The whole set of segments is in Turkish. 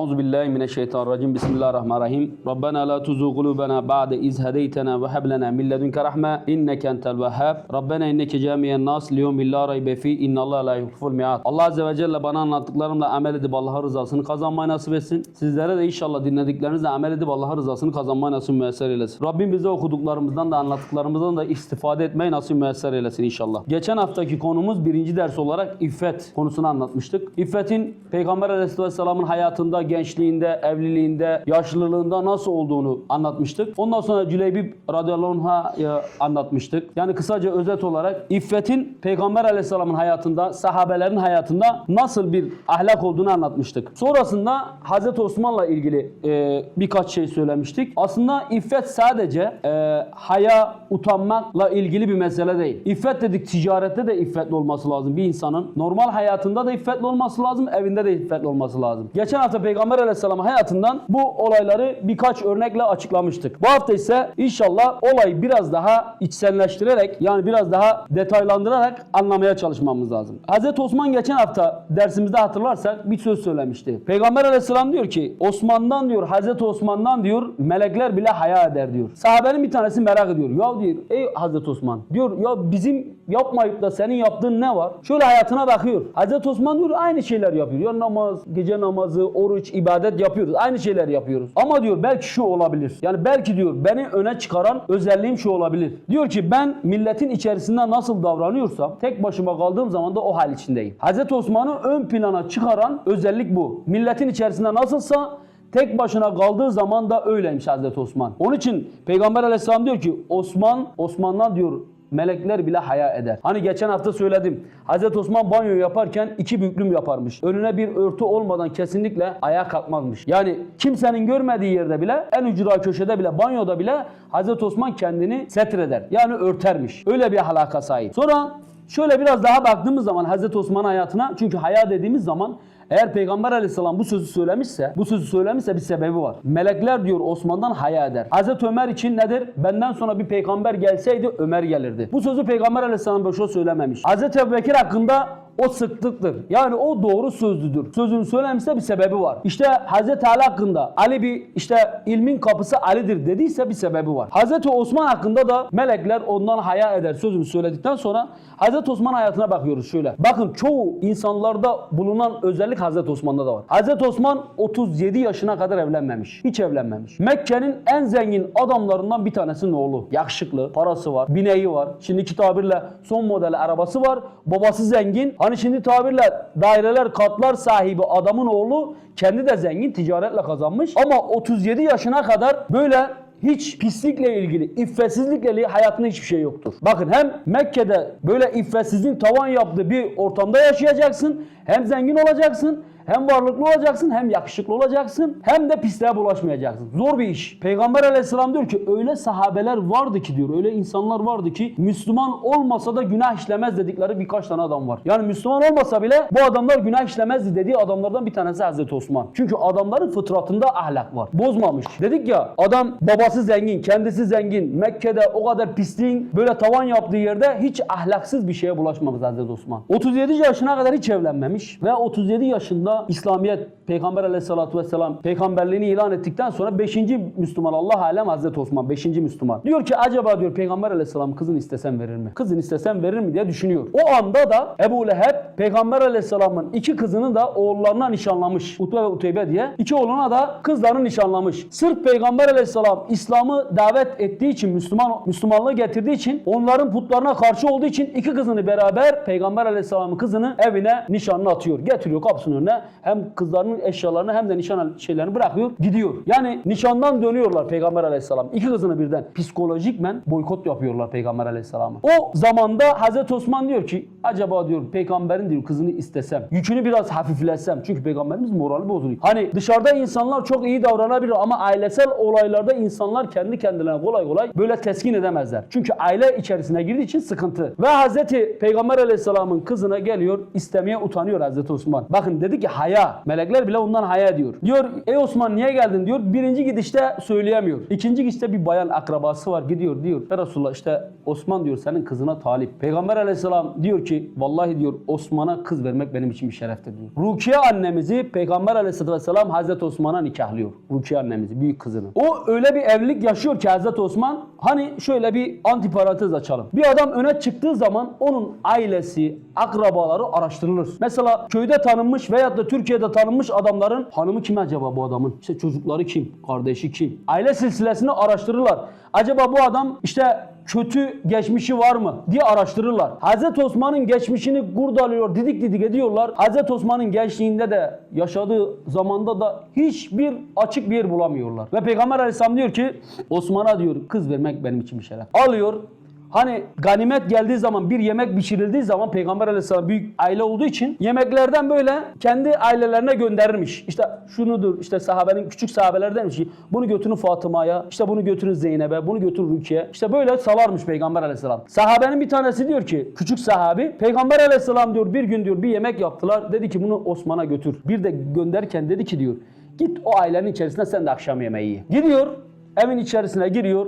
Euzu billahi mineşşeytanirracim. Bismillahirrahmanirrahim. Rabbena la tuzigh kulubana ba'de iz hedeytena ve hab lana min ledunke rahme inneke entel vehhab. Rabbena inneke camiyen nas liyevmin la raybe fi innallaha la yuhliful mi'ad. Allah azze ve bana anlattıklarımla amel edip Allah'ın rızasını kazanmayı nasip etsin. Sizlere de inşallah dinlediklerinizle amel edip Allah'ın rızasını kazanmayı nasip müyesser eylesin. Rabbim bize okuduklarımızdan da anlattıklarımızdan da istifade etmeyi nasip müyesser eylesin inşallah. Geçen haftaki konumuz birinci ders olarak iffet konusunu anlatmıştık. İffetin Peygamber Aleyhisselam'ın hayatında, gençliğinde, evliliğinde, yaşlılığında nasıl olduğunu anlatmıştık. Ondan sonra Cüleybib radıyallahu anh'a e, anlatmıştık. Yani kısaca özet olarak iffetin Peygamber Aleyhisselam'ın hayatında, sahabelerin hayatında nasıl bir ahlak olduğunu anlatmıştık. Sonrasında Hazreti Osman'la ilgili e, birkaç şey söylemiştik. Aslında iffet sadece e, haya, utanmakla ilgili bir mesele değil. İffet dedik ticarette de iffetli olması lazım bir insanın. Normal hayatında da iffetli olması lazım, evinde de iffetli olması lazım. Geçen hafta Peygamber Aleyhisselam hayatından bu olayları birkaç örnekle açıklamıştık. Bu hafta ise inşallah olayı biraz daha içselleştirerek yani biraz daha detaylandırarak anlamaya çalışmamız lazım. Hazreti Osman geçen hafta dersimizde hatırlarsak bir söz söylemişti. Peygamber Aleyhisselam diyor ki Osman'dan diyor Hazreti Osman'dan diyor melekler bile haya eder diyor. Sahabenin bir tanesi merak ediyor. Ya diyor ey Hazreti Osman diyor ya bizim yapmayıp da senin yaptığın ne var? Şöyle hayatına bakıyor. Hazreti Osman diyor aynı şeyler yapıyor. Ya namaz, gece namazı, oruç, ibadet yapıyoruz. Aynı şeyler yapıyoruz. Ama diyor belki şu olabilir. Yani belki diyor beni öne çıkaran özelliğim şu olabilir. Diyor ki ben milletin içerisinde nasıl davranıyorsam tek başıma kaldığım zaman da o hal içindeyim. Hazreti Osman'ı ön plana çıkaran özellik bu. Milletin içerisinde nasılsa Tek başına kaldığı zaman da öyleymiş Hazreti Osman. Onun için Peygamber Aleyhisselam diyor ki Osman, Osman'dan diyor melekler bile haya eder. Hani geçen hafta söyledim. Hazreti Osman banyo yaparken iki büklüm yaparmış. Önüne bir örtü olmadan kesinlikle ayağa kalkmazmış. Yani kimsenin görmediği yerde bile en ücra köşede bile banyoda bile Hazreti Osman kendini setreder. Yani örtermiş. Öyle bir halaka sahip. Sonra şöyle biraz daha baktığımız zaman Hazreti Osman hayatına çünkü haya dediğimiz zaman eğer Peygamber Aleyhisselam bu sözü söylemişse, bu sözü söylemişse bir sebebi var. Melekler diyor Osman'dan haya eder. Hazreti Ömer için nedir? Benden sonra bir peygamber gelseydi Ömer gelirdi. Bu sözü Peygamber Aleyhisselam boşa söylememiş. Hazreti Ebubekir hakkında o sıklıktır. Yani o doğru sözlüdür. Sözünü söylemişse bir sebebi var. İşte Hazreti Ali hakkında Ali bir işte ilmin kapısı Ali'dir dediyse bir sebebi var. Hazreti Osman hakkında da melekler ondan haya eder sözünü söyledikten sonra Hazreti Osman hayatına bakıyoruz şöyle. Bakın çoğu insanlarda bulunan özellik Hazreti Osman'da da var. Hazreti Osman 37 yaşına kadar evlenmemiş. Hiç evlenmemiş. Mekke'nin en zengin adamlarından bir tanesinin oğlu. Yakışıklı, parası var, bineği var. Şimdiki tabirle son model arabası var. Babası zengin. Hani şimdi tabirle daireler, katlar sahibi adamın oğlu kendi de zengin, ticaretle kazanmış. Ama 37 yaşına kadar böyle hiç pislikle ilgili, iffetsizlikle ilgili hayatında hiçbir şey yoktur. Bakın hem Mekke'de böyle iffetsizliğin tavan yaptığı bir ortamda yaşayacaksın, hem zengin olacaksın, hem varlıklı olacaksın, hem yakışıklı olacaksın, hem de pisliğe bulaşmayacaksın. Zor bir iş. Peygamber aleyhisselam diyor ki öyle sahabeler vardı ki diyor, öyle insanlar vardı ki Müslüman olmasa da günah işlemez dedikleri birkaç tane adam var. Yani Müslüman olmasa bile bu adamlar günah işlemezdi dediği adamlardan bir tanesi Hazreti Osman. Çünkü adamların fıtratında ahlak var. Bozmamış. Dedik ya adam babası zengin, kendisi zengin. Mekke'de o kadar pisliğin böyle tavan yaptığı yerde hiç ahlaksız bir şeye bulaşmamış Hazreti Osman. 37 yaşına kadar hiç evlenmemiş ve 37 yaşında İslamiyet Peygamber aleyhissalatü vesselam peygamberliğini ilan ettikten sonra 5. Müslüman Allah alem Hazreti Osman 5. Müslüman. Diyor ki acaba diyor Peygamber aleyhisselam kızını istesem verir mi? Kızını istesem verir mi diye düşünüyor. O anda da Ebu Leheb Peygamber aleyhisselamın iki kızını da oğullarına nişanlamış. Utbe ve Uteybe diye. İki oğluna da kızlarını nişanlamış. Sırf Peygamber aleyhisselam İslam'ı davet ettiği için Müslüman Müslümanlığı getirdiği için onların putlarına karşı olduğu için iki kızını beraber Peygamber aleyhisselamın kızını evine nişanlı atıyor. Getiriyor kapısının önüne. Hem kızlarının eşyalarını hem de nişan şeylerini bırakıyor. Gidiyor. Yani nişandan dönüyorlar Peygamber aleyhisselam. İki kızını birden psikolojikmen boykot yapıyorlar Peygamber aleyhisselamı. O zamanda Hazreti Osman diyor ki acaba diyor peygamberin diyor kızını istesem. Yükünü biraz hafifletsem. Çünkü peygamberimiz morali bozuluyor. Hani dışarıda insanlar çok iyi davranabilir ama ailesel olaylarda insanlar kendi kendilerine kolay kolay böyle teskin edemezler. Çünkü aile içerisine girdiği için sıkıntı. Ve Hazreti Peygamber aleyhisselamın kızına geliyor istemeye utanıyor Hazreti Osman. Bakın dedi ki haya. Melekler bile ondan haya ediyor. Diyor ey Osman niye geldin diyor. Birinci gidişte söyleyemiyor. İkinci gidişte bir bayan akrabası var gidiyor diyor. Ya Resulullah işte Osman diyor senin kızına talip. Peygamber aleyhisselam diyor ki vallahi diyor Osman'a kız vermek benim için bir şereftir diyor. Rukiye annemizi Peygamber aleyhisselatü vesselam Hazreti Osman'a nikahlıyor. Rukiye annemizi büyük kızını. O öyle bir evlilik yaşıyor ki Hazreti Osman hani şöyle bir antiparantez açalım. Bir adam öne çıktığı zaman onun ailesi, akrabaları araştırılır. Mesela köyde tanınmış veyahut da Türkiye'de tanınmış adamların hanımı kim acaba bu adamın? İşte çocukları kim? Kardeşi kim? Aile silsilesini araştırırlar. Acaba bu adam işte kötü geçmişi var mı diye araştırırlar. Hazreti Osman'ın geçmişini kurdalıyor, didik didik ediyorlar. Hazreti Osman'ın gençliğinde de yaşadığı zamanda da hiçbir açık bir yer bulamıyorlar. Ve Peygamber Aleyhisselam diyor ki Osman'a diyor kız vermek benim için bir şeref. Alıyor Hani ganimet geldiği zaman bir yemek pişirildiği zaman Peygamber Aleyhisselam büyük aile olduğu için yemeklerden böyle kendi ailelerine gönderirmiş. İşte şunudur işte sahabenin küçük sahabelerden ki bunu götürün Fatıma'ya, işte bunu götürün Zeynep'e, bunu götürün Rukiye. İşte böyle salarmış Peygamber Aleyhisselam. Sahabenin bir tanesi diyor ki küçük sahabi Peygamber Aleyhisselam diyor bir gün diyor bir yemek yaptılar. Dedi ki bunu Osman'a götür. Bir de gönderken dedi ki diyor git o ailenin içerisinde sen de akşam yemeği ye. Gidiyor evin içerisine giriyor.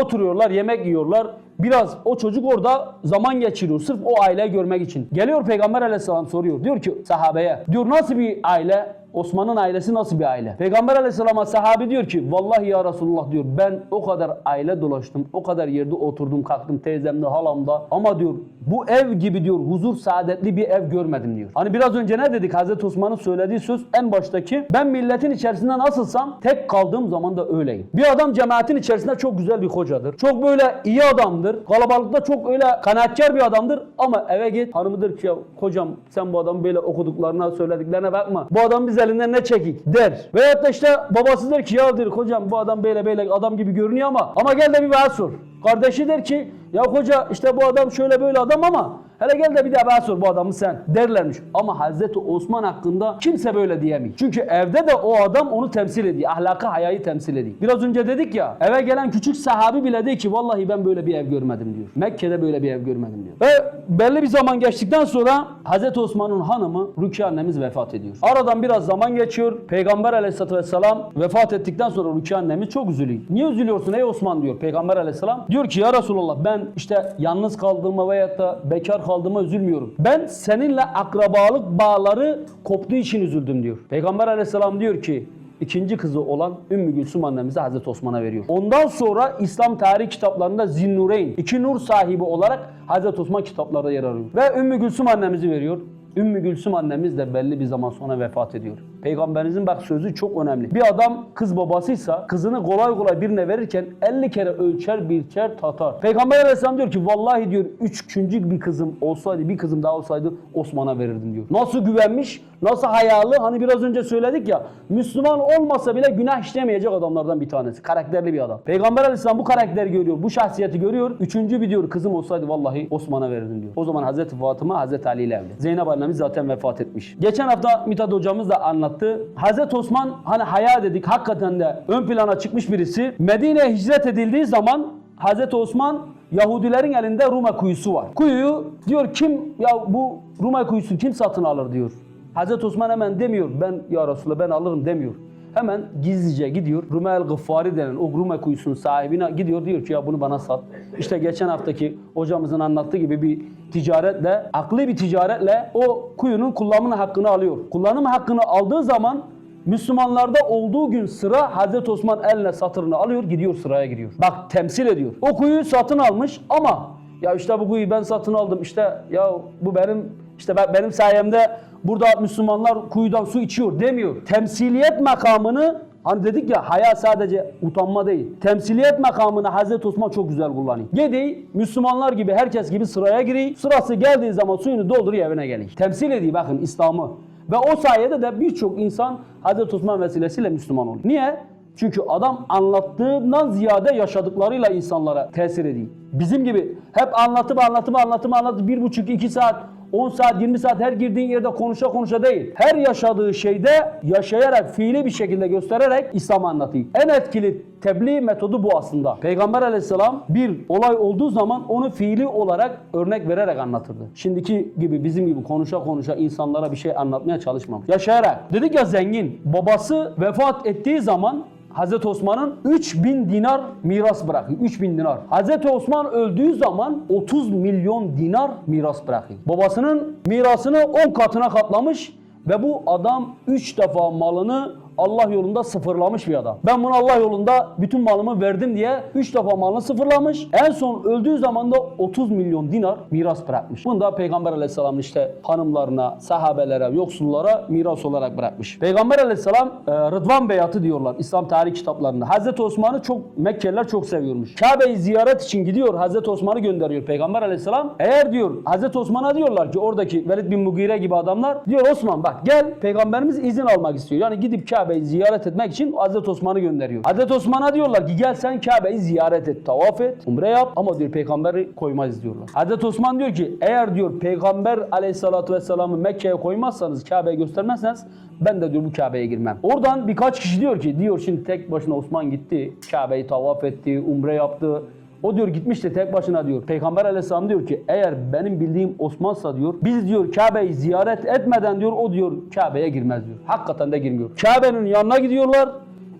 Oturuyorlar, yemek yiyorlar. Biraz o çocuk orada zaman geçiriyor sırf o aileyi görmek için. Geliyor Peygamber aleyhisselam soruyor. Diyor ki sahabeye. Diyor nasıl bir aile? Osman'ın ailesi nasıl bir aile? Peygamber aleyhisselama sahabi diyor ki vallahi ya Resulullah diyor ben o kadar aile dolaştım. O kadar yerde oturdum kalktım teyzemde halamda. Ama diyor bu ev gibi diyor huzur saadetli bir ev görmedim diyor. Hani biraz önce ne dedik Hazreti Osman'ın söylediği söz en baştaki ben milletin içerisinde nasılsam tek kaldığım zaman da öyleyim. Bir adam cemaatin içerisinde çok güzel bir hocadır. Çok böyle iyi adamdır. Kalabalıkta çok öyle kanaatkar bir adamdır ama eve git hanımıdır ki ya kocam sen bu adamın böyle okuduklarına söylediklerine bakma. Bu adam biz elinden ne çekik der. Veyahut da işte babası der ki ya der kocam bu adam böyle böyle adam gibi görünüyor ama ama gel de bir bana sor. Kardeşi der ki ya koca işte bu adam şöyle böyle adam ama hele gel de bir daha bana sor bu adamı sen derlermiş. Ama Hazreti Osman hakkında kimse böyle diyemiyor. Çünkü evde de o adam onu temsil ediyor. Ahlakı hayayı temsil ediyor. Biraz önce dedik ya eve gelen küçük sahabi bile diyor ki vallahi ben böyle bir ev görmedim diyor. Mekke'de böyle bir ev görmedim diyor. Ve belli bir zaman geçtikten sonra Hazreti Osman'ın hanımı Rukiye annemiz vefat ediyor. Aradan biraz zaman geçiyor. Peygamber aleyhissalatü vesselam vefat ettikten sonra Rukiye annemiz çok üzülüyor. Niye üzülüyorsun ey Osman diyor Peygamber aleyhisselam. Diyor ki ya Resulallah ben işte yalnız kaldığıma veyahut da bekar kaldığıma üzülmüyorum. Ben seninle akrabalık bağları koptuğu için üzüldüm diyor. Peygamber aleyhisselam diyor ki ikinci kızı olan Ümmü Gülsüm annemizi Hazreti Osman'a veriyor. Ondan sonra İslam tarih kitaplarında Zinnureyn, iki nur sahibi olarak Hazreti Osman kitaplarda yer alıyor. Ve Ümmü Gülsüm annemizi veriyor. Ümmü Gülsüm annemiz de belli bir zaman sonra vefat ediyor. Peygamberimizin bak sözü çok önemli. Bir adam kız babasıysa kızını kolay kolay birine verirken 50 kere ölçer biçer tatar. Peygamber aleyhisselam diyor ki vallahi diyor üçüncü bir kızım olsaydı bir kızım daha olsaydı Osman'a verirdim diyor. Nasıl güvenmiş nasıl hayalı hani biraz önce söyledik ya Müslüman olmasa bile günah işlemeyecek adamlardan bir tanesi. Karakterli bir adam. Peygamber aleyhisselam bu karakteri görüyor bu şahsiyeti görüyor. Üçüncü bir diyor kızım olsaydı vallahi Osman'a verirdim diyor. O zaman Hazreti Fatıma Hazreti Ali ile evli. Zeynep annemiz zaten vefat etmiş. Geçen hafta Mithat hocamız da anlattı. Hazreti Osman hani haya dedik hakikaten de ön plana çıkmış birisi. Medine'ye hicret edildiği zaman Hazreti Osman Yahudilerin elinde Ruma kuyusu var. Kuyuyu diyor kim ya bu Ruma kuyusu kim satın alır diyor. Hazreti Osman hemen demiyor ben ya Resulallah ben alırım demiyor. Hemen gizlice gidiyor. Rumel Gıffari denen o Ruma kuyusunun sahibine gidiyor diyor ki ya bunu bana sat. İşte geçen haftaki hocamızın anlattığı gibi bir ticaretle, aklı bir ticaretle o kuyunun kullanımı hakkını alıyor. Kullanım hakkını aldığı zaman Müslümanlarda olduğu gün sıra Hazreti Osman eline satırını alıyor gidiyor sıraya giriyor. Bak temsil ediyor. O kuyuyu satın almış ama ya işte bu kuyuyu ben satın aldım işte ya bu benim işte ben, benim sayemde burada Müslümanlar kuyudan su içiyor demiyor. Temsiliyet makamını Hani dedik ya haya sadece utanma değil. Temsiliyet makamını Hazreti Osman çok güzel kullanıyor. Gedi Müslümanlar gibi herkes gibi sıraya giriyor. Sırası geldiği zaman suyunu dolduruyor evine geliyor. Temsil ediyor bakın İslam'ı. Ve o sayede de birçok insan Hazreti Osman vesilesiyle Müslüman oluyor. Niye? Çünkü adam anlattığından ziyade yaşadıklarıyla insanlara tesir ediyor. Bizim gibi hep anlatıp anlatıp anlatıp anlatıp bir buçuk iki saat 10 saat 20 saat her girdiğin yerde konuşa konuşa değil. Her yaşadığı şeyde yaşayarak fiili bir şekilde göstererek İslam anlatıyor. En etkili tebliğ metodu bu aslında. Peygamber aleyhisselam bir olay olduğu zaman onu fiili olarak örnek vererek anlatırdı. Şimdiki gibi bizim gibi konuşa konuşa insanlara bir şey anlatmaya çalışmamış. Yaşayarak. Dedik ya zengin. Babası vefat ettiği zaman Hazreti Osman'ın 3000 dinar miras bırakıyor. 3000 dinar. Hazreti Osman öldüğü zaman 30 milyon dinar miras bırakıyor. Babasının mirasını 10 katına katlamış ve bu adam 3 defa malını Allah yolunda sıfırlamış bir adam. Ben bunu Allah yolunda bütün malımı verdim diye 3 defa malını sıfırlamış. En son öldüğü zaman da 30 milyon dinar miras bırakmış. Bunu da Peygamber Aleyhisselam işte hanımlarına, sahabelere, yoksullara miras olarak bırakmış. Peygamber Aleyhisselam e, Rıdvan Beyatı diyorlar İslam tarih kitaplarında. Hazreti Osman'ı çok Mekkeliler çok seviyormuş. Kabe'yi ziyaret için gidiyor. Hazreti Osman'ı gönderiyor Peygamber Aleyhisselam. Eğer diyor Hazreti Osman'a diyorlar ki oradaki Velid bin Mugire gibi adamlar diyor Osman bak gel Peygamberimiz izin almak istiyor. Yani gidip Kabe'yi ziyaret etmek için Hazreti Osman'ı gönderiyor. Hazreti Osman'a diyorlar ki gel sen Kabe'yi ziyaret et, tavaf et, umre yap ama diyor peygamberi koymayız diyorlar. Hazreti Osman diyor ki eğer diyor peygamber aleyhissalatü vesselam'ı Mekke'ye koymazsanız Kabe'yi göstermezseniz ben de diyor bu Kabe'ye girmem. Oradan birkaç kişi diyor ki diyor şimdi tek başına Osman gitti, Kabe'yi tavaf etti, umre yaptı. O diyor gitmiş de tek başına diyor. Peygamber aleyhisselam diyor ki eğer benim bildiğim Osman'sa diyor biz diyor Kabe'yi ziyaret etmeden diyor o diyor Kabe'ye girmez diyor. Hakikaten de girmiyor. Kabe'nin yanına gidiyorlar.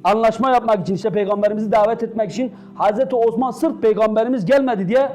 Anlaşma yapmak için işte peygamberimizi davet etmek için Hazreti Osman sırf peygamberimiz gelmedi diye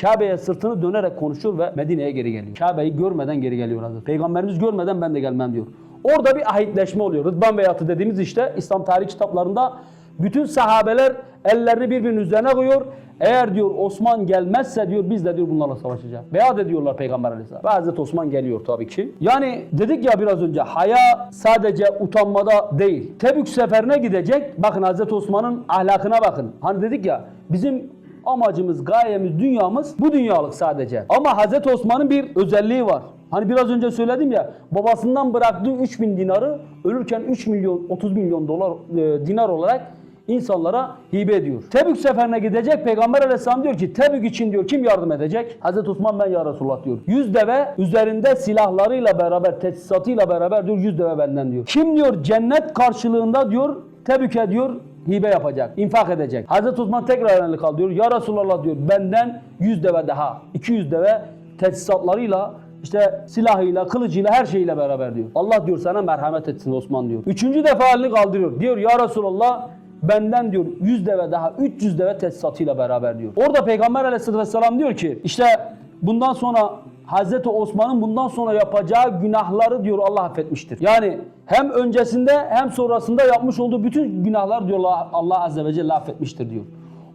Kabe'ye sırtını dönerek konuşuyor ve Medine'ye geri geliyor. Kabe'yi görmeden geri geliyor Hazreti. Peygamberimiz görmeden ben de gelmem diyor. Orada bir ahitleşme oluyor. Rıdvan Beyatı dediğimiz işte İslam tarih kitaplarında bütün sahabeler ellerini birbirinin üzerine koyuyor. Eğer diyor Osman gelmezse diyor biz de diyor bunlarla savaşacağız. Beyat ediyorlar Peygamber Aleyhisselam. Ve Hazreti Osman geliyor tabii ki. Yani dedik ya biraz önce haya sadece utanmada değil. Tebük seferine gidecek. Bakın Hazreti Osman'ın ahlakına bakın. Hani dedik ya bizim amacımız, gayemiz, dünyamız bu dünyalık sadece. Ama Hazreti Osman'ın bir özelliği var. Hani biraz önce söyledim ya babasından bıraktığı 3000 dinarı ölürken 3 milyon 30 milyon dolar e, dinar olarak insanlara hibe ediyor. Tebük seferine gidecek Peygamber Aleyhisselam diyor ki Tebük için diyor kim yardım edecek? Hazreti Osman ben ya Resulullah diyor. 100 deve üzerinde silahlarıyla beraber teçhizatıyla beraber diyor 100 deve benden diyor. Kim diyor cennet karşılığında diyor Tebük'e diyor hibe yapacak, infak edecek. Hazreti Osman tekrar elini kaldırıyor. Ya Resulallah diyor benden 100 deve daha, 200 deve teçhizatlarıyla işte silahıyla, kılıcıyla, her şeyiyle beraber diyor. Allah diyor sana merhamet etsin Osman diyor. Üçüncü defa elini kaldırıyor. Diyor ya Resulallah benden diyor 100 deve daha 300 deve teçhizatıyla beraber diyor. Orada Peygamber aleyhisselatü vesselam diyor ki işte bundan sonra Hazreti Osman'ın bundan sonra yapacağı günahları diyor Allah affetmiştir. Yani hem öncesinde hem sonrasında yapmış olduğu bütün günahlar diyor Allah azze ve celle affetmiştir diyor.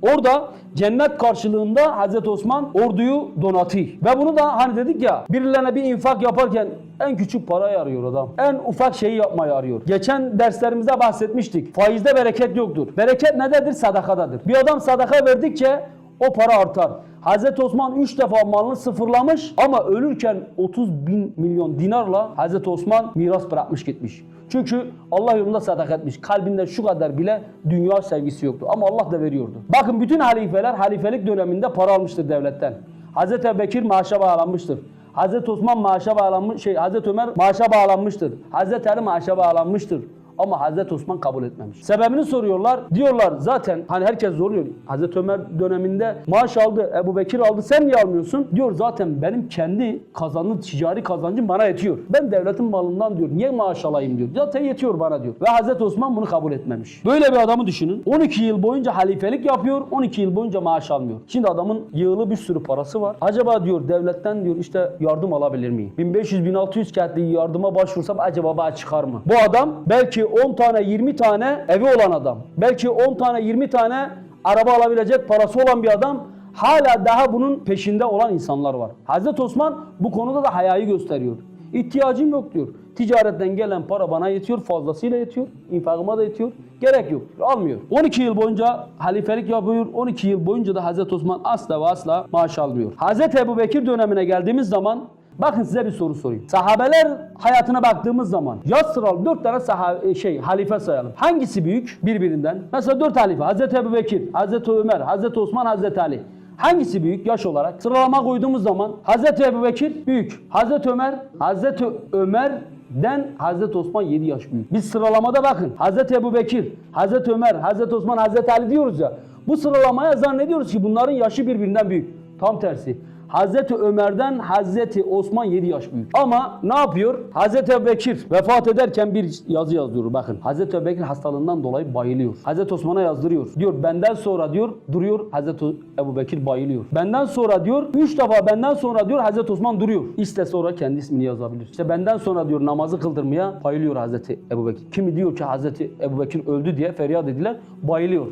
Orada cennet karşılığında Hazreti Osman orduyu donatıyor. Ve bunu da hani dedik ya birilerine bir infak yaparken en küçük parayı arıyor adam. En ufak şeyi yapmayı arıyor. Geçen derslerimizde bahsetmiştik. Faizde bereket yoktur. Bereket nededir? Sadakadadır. Bir adam sadaka verdikçe o para artar. Hazreti Osman 3 defa malını sıfırlamış ama ölürken 30 bin milyon dinarla Hazreti Osman miras bırakmış gitmiş. Çünkü Allah yolunda sadaka etmiş. Kalbinde şu kadar bile dünya sevgisi yoktu. Ama Allah da veriyordu. Bakın bütün halifeler halifelik döneminde para almıştır devletten. Hazreti Ebubekir maaşa bağlanmıştır. Hazreti Osman maaşa bağlanmış, şey Hazreti Ömer maaşa bağlanmıştır. Hazreti Ali maaşa bağlanmıştır. Ama Hazreti Osman kabul etmemiş. Sebebini soruyorlar. Diyorlar zaten hani herkes zorluyor. Hazreti Ömer döneminde maaş aldı, Ebu Bekir aldı sen niye almıyorsun? Diyor zaten benim kendi kazandığım ticari kazancım bana yetiyor. Ben devletin malından diyor niye maaş alayım diyor. Zaten yetiyor bana diyor. Ve Hazreti Osman bunu kabul etmemiş. Böyle bir adamı düşünün. 12 yıl boyunca halifelik yapıyor. 12 yıl boyunca maaş almıyor. Şimdi adamın yığılı bir sürü parası var. Acaba diyor devletten diyor işte yardım alabilir miyim? 1500-1600 kağıtlı yardıma başvursam acaba bana çıkar mı? Bu adam belki 10 tane 20 tane evi olan adam. Belki 10 tane 20 tane araba alabilecek parası olan bir adam. Hala daha bunun peşinde olan insanlar var. Hazreti Osman bu konuda da hayayı gösteriyor. İhtiyacım yok diyor. Ticaretten gelen para bana yetiyor, fazlasıyla yetiyor. İnfakıma da yetiyor. Gerek yok. Almıyor. 12 yıl boyunca halifelik yapıyor. 12 yıl boyunca da Hazreti Osman asla ve asla maaş almıyor. Hazreti Ebu Bekir dönemine geldiğimiz zaman Bakın size bir soru sorayım. Sahabeler hayatına baktığımız zaman yaz sıralı dört tane sahabe, şey halife sayalım. Hangisi büyük birbirinden? Mesela dört halife. Hazreti Ebu Bekir, Hazreti Ömer, Hazreti Osman, Hazreti Ali. Hangisi büyük yaş olarak? Sıralama koyduğumuz zaman Hazreti Ebubekir büyük. Hazreti Ömer, Hazreti Ömer'den Hazreti Osman 7 yaş büyük. Biz sıralamada bakın. Hazreti Ebubekir, Hazreti Ömer, Hazreti Osman, Hazreti Ali diyoruz ya. Bu sıralamaya zannediyoruz ki bunların yaşı birbirinden büyük. Tam tersi. Hazreti Ömer'den Hazreti Osman 7 yaş büyük. Ama ne yapıyor? Hazreti Ebubekir vefat ederken bir yazı yazıyor bakın. Hazreti Ebubekir hastalığından dolayı bayılıyor. Hazreti Osman'a yazdırıyor. Diyor benden sonra diyor duruyor Hazreti Ebubekir bayılıyor. Benden sonra diyor 3 defa benden sonra diyor Hazreti Osman duruyor. İste sonra kendi ismini yazabilir. İşte benden sonra diyor namazı kıldırmaya bayılıyor Hazreti Ebubekir. Kimi diyor ki Hazreti Ebubekir öldü diye feryat ediler bayılıyor.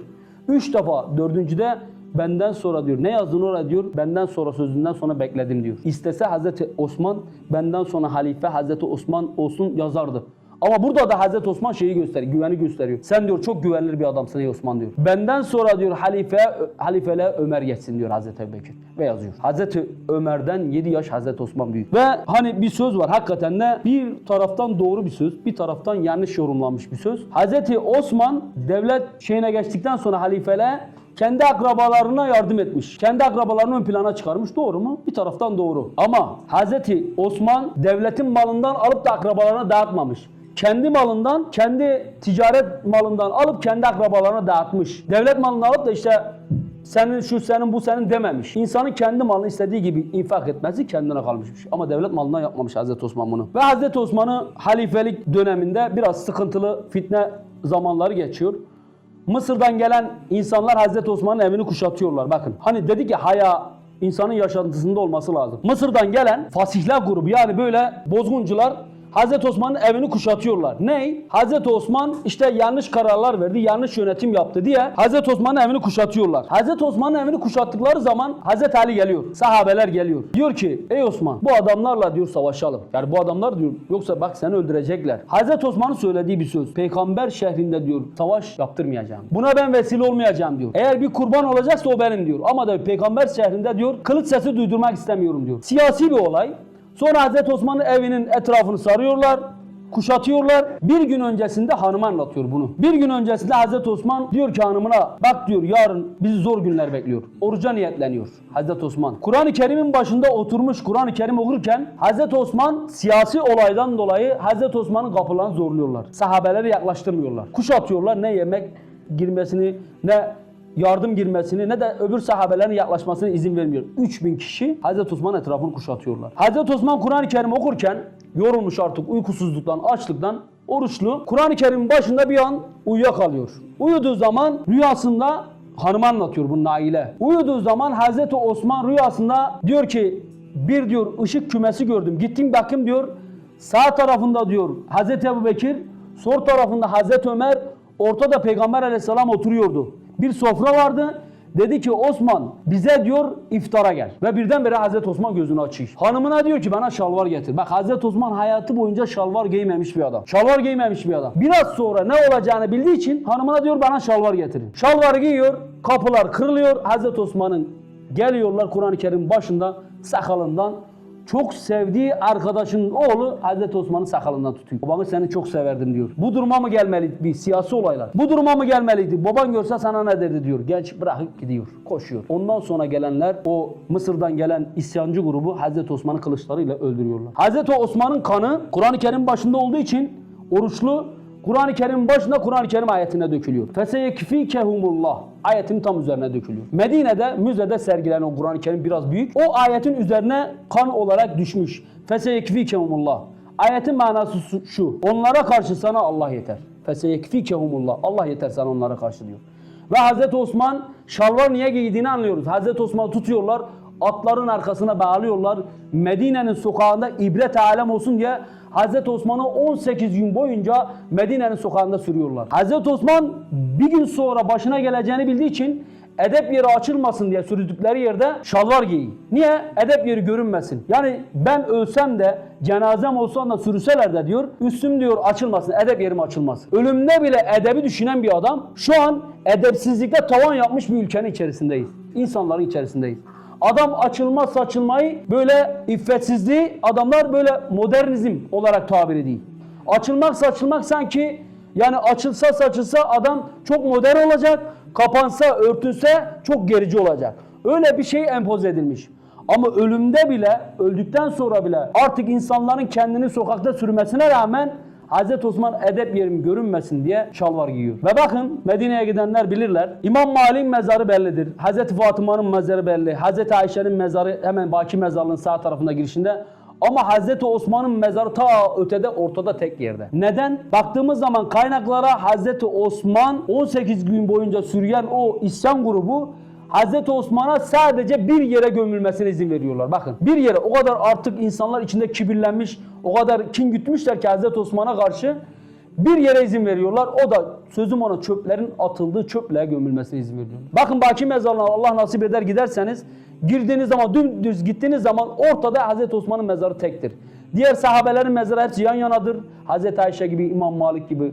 Üç defa dördüncüde benden sonra diyor ne yazdın oraya diyor benden sonra sözünden sonra bekledim diyor. İstese Hazreti Osman benden sonra halife Hazreti Osman olsun yazardı. Ama burada da Hazreti Osman şeyi gösteriyor, güveni gösteriyor. Sen diyor çok güvenilir bir adamsın ey Osman diyor. Benden sonra diyor halife halifele Ömer geçsin diyor Hazreti Ebubekir ve yazıyor. Hazreti Ömer'den 7 yaş Hazreti Osman büyük. Ve hani bir söz var hakikaten de bir taraftan doğru bir söz, bir taraftan yanlış yorumlanmış bir söz. Hazreti Osman devlet şeyine geçtikten sonra halifele kendi akrabalarına yardım etmiş. Kendi akrabalarını ön plana çıkarmış. Doğru mu? Bir taraftan doğru. Ama Hazreti Osman devletin malından alıp da akrabalarına dağıtmamış. Kendi malından, kendi ticaret malından alıp kendi akrabalarına dağıtmış. Devlet malını alıp da işte senin şu senin bu senin dememiş. İnsanın kendi malını istediği gibi infak etmesi kendine kalmışmış. Ama devlet malından yapmamış Hazreti Osman bunu. Ve Hazreti Osman'ı halifelik döneminde biraz sıkıntılı fitne zamanları geçiyor. Mısır'dan gelen insanlar Hazreti Osman'ın evini kuşatıyorlar. Bakın hani dedi ki haya insanın yaşantısında olması lazım. Mısır'dan gelen fasihler grubu yani böyle bozguncular Hazreti Osman'ın evini kuşatıyorlar. Ney? Hazreti Osman işte yanlış kararlar verdi, yanlış yönetim yaptı diye Hazreti Osman'ın evini kuşatıyorlar. Hazreti Osman'ın evini kuşattıkları zaman Hazreti Ali geliyor. Sahabeler geliyor. Diyor ki ey Osman bu adamlarla diyor savaşalım. Yani bu adamlar diyor yoksa bak seni öldürecekler. Hazreti Osman'ın söylediği bir söz. Peygamber şehrinde diyor savaş yaptırmayacağım. Buna ben vesile olmayacağım diyor. Eğer bir kurban olacaksa o benim diyor. Ama da peygamber şehrinde diyor kılıç sesi duydurmak istemiyorum diyor. Siyasi bir olay. Sonra Hazreti Osman'ın evinin etrafını sarıyorlar, kuşatıyorlar. Bir gün öncesinde hanıma anlatıyor bunu. Bir gün öncesinde Hazreti Osman diyor ki hanımına bak diyor yarın bizi zor günler bekliyor. Oruca niyetleniyor Hazreti Osman. Kur'an-ı Kerim'in başında oturmuş Kur'an-ı Kerim okurken Hazreti Osman siyasi olaydan dolayı Hazreti Osman'ın kapılarını zorluyorlar. Sahabeleri yaklaştırmıyorlar. Kuşatıyorlar ne yemek girmesini ne yardım girmesini ne de öbür sahabelerin yaklaşmasına izin vermiyor. 3000 kişi Hazreti Osman etrafını kuşatıyorlar. Hazreti Osman Kur'an-ı Kerim okurken yorulmuş artık uykusuzluktan, açlıktan oruçlu. Kur'an-ı Kerim'in başında bir an uyuyakalıyor. Uyuduğu zaman rüyasında hanıma anlatıyor bu Naile. Uyuduğu zaman Hazreti Osman rüyasında diyor ki bir diyor ışık kümesi gördüm. Gittim bakayım diyor. Sağ tarafında diyor Hazreti Ebu Bekir, sol tarafında Hazreti Ömer, ortada Peygamber aleyhisselam oturuyordu. Bir sofra vardı. Dedi ki Osman bize diyor iftara gel. Ve birdenbire Hazreti Osman gözünü açıyor. Hanımına diyor ki bana şalvar getir. Bak Hazreti Osman hayatı boyunca şalvar giymemiş bir adam. Şalvar giymemiş bir adam. Biraz sonra ne olacağını bildiği için hanımına diyor bana şalvar getirin. Şalvar giyiyor. Kapılar kırılıyor. Hazreti Osman'ın geliyorlar Kur'an-ı Kerim başında sakalından çok sevdiği arkadaşının oğlu Hazreti Osman'ın sakalından tutuyor. Babamı seni çok severdim diyor. Bu duruma mı gelmeliydi bir siyasi olaylar? Bu duruma mı gelmeliydi? Baban görse sana ne derdi diyor. Genç bırakıp gidiyor. Koşuyor. Ondan sonra gelenler o Mısır'dan gelen isyancı grubu Hazreti Osman'ı kılıçlarıyla öldürüyorlar. Hazreti Osman'ın kanı Kur'an-ı Kerim başında olduğu için oruçlu Kur'an-ı Kerim'in başında Kur'an-ı Kerim ayetine dökülüyor. Feseyekfikehumullah ayetin tam üzerine dökülüyor. Medine'de müzede sergilenen Kur'an-ı Kerim biraz büyük. O ayetin üzerine kan olarak düşmüş. Feseyekfikehumullah. Ayetin manası şu-. Onlara karşı sana Allah yeter. Feseyekfikehumullah. Allah yeter sana onlara karşı diyor. Ve Hazreti Osman şalvar niye giydiğini anlıyoruz. Hazreti Osman tutuyorlar. Atların arkasına bağlıyorlar. Medine'nin sokağında ibret alem olsun diye Hazreti Osman'ı 18 gün boyunca Medine'nin sokağında sürüyorlar. Hazreti Osman bir gün sonra başına geleceğini bildiği için edep yeri açılmasın diye sürdükleri yerde şalvar giy. Niye? Edep yeri görünmesin. Yani ben ölsem de cenazem olsa da sürüseler de diyor üstüm diyor açılmasın, edep yerim açılmasın. Ölümde bile edebi düşünen bir adam şu an edepsizlikte tavan yapmış bir ülkenin içerisindeyiz. İnsanların içerisindeyiz. Adam açılmaz saçılmayı böyle iffetsizliği adamlar böyle modernizm olarak tabir ediyor. Açılmak saçılmak sanki yani açılsa saçılsa adam çok modern olacak, kapansa örtülse çok gerici olacak. Öyle bir şey empoze edilmiş. Ama ölümde bile, öldükten sonra bile artık insanların kendini sokakta sürmesine rağmen Hz. Osman edep yerim görünmesin diye şalvar giyiyor. Ve bakın Medine'ye gidenler bilirler. İmam Malik'in mezarı bellidir. Hz. Fatıma'nın mezarı belli. Hz. Ayşe'nin mezarı hemen Baki mezarlığın sağ tarafında girişinde. Ama Hz. Osman'ın mezarı ta ötede ortada tek yerde. Neden? Baktığımız zaman kaynaklara Hz. Osman 18 gün boyunca sürüyen o isyan grubu Hz. Osman'a sadece bir yere gömülmesine izin veriyorlar. Bakın bir yere o kadar artık insanlar içinde kibirlenmiş, o kadar kin gütmüşler ki Hz. Osman'a karşı bir yere izin veriyorlar. O da sözüm ona çöplerin atıldığı çöplüğe gömülmesine izin veriyorlar. Bakın Baki mezarlığına Allah nasip eder giderseniz girdiğiniz zaman dümdüz gittiğiniz zaman ortada Hz. Osman'ın mezarı tektir. Diğer sahabelerin mezarı hepsi yan yanadır. Hz. Ayşe gibi, İmam Malik gibi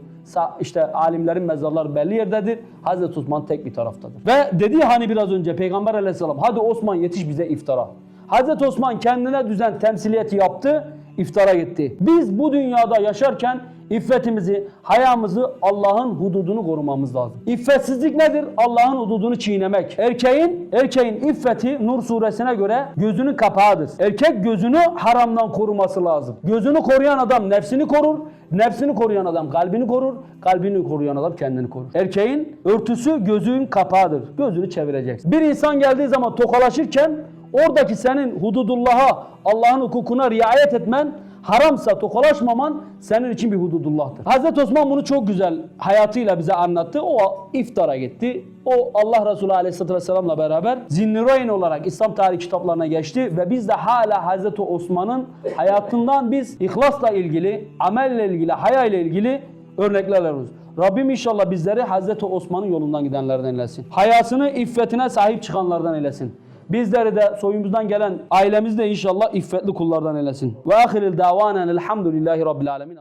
işte alimlerin mezarları belli yerdedir. Hz. Osman tek bir taraftadır. Ve dedi hani biraz önce Peygamber aleyhisselam hadi Osman yetiş bize iftara. Hz. Osman kendine düzen temsiliyeti yaptı, iftara gitti. Biz bu dünyada yaşarken İffetimizi, hayamızı, Allah'ın hududunu korumamız lazım. İffetsizlik nedir? Allah'ın hududunu çiğnemek. Erkeğin, erkeğin iffeti Nur suresine göre gözünün kapağıdır. Erkek gözünü haramdan koruması lazım. Gözünü koruyan adam nefsini korur, nefsini koruyan adam kalbini korur, kalbini koruyan adam kendini korur. Erkeğin örtüsü gözün kapağıdır. Gözünü çevireceksin. Bir insan geldiği zaman tokalaşırken oradaki senin hududullah'a, Allah'ın hukukuna riayet etmen haramsa tokalaşmaman senin için bir hududullah'tır. Hazreti Osman bunu çok güzel hayatıyla bize anlattı. O iftara gitti. O Allah Resulü Aleyhisselatü Vesselam'la beraber Zinnurayn olarak İslam tarihi kitaplarına geçti ve biz de hala Hazreti Osman'ın hayatından biz ihlasla ilgili, amelle ilgili, haya ile ilgili örnekler alıyoruz. Rabbim inşallah bizleri Hazreti Osman'ın yolundan gidenlerden eylesin. Hayasını, iffetine sahip çıkanlardan eylesin. Bizleri de soyumuzdan gelen ailemizi de inşallah iffetli kullardan eylesin. Ve ahiril davanen elhamdülillahi rabbil alemin.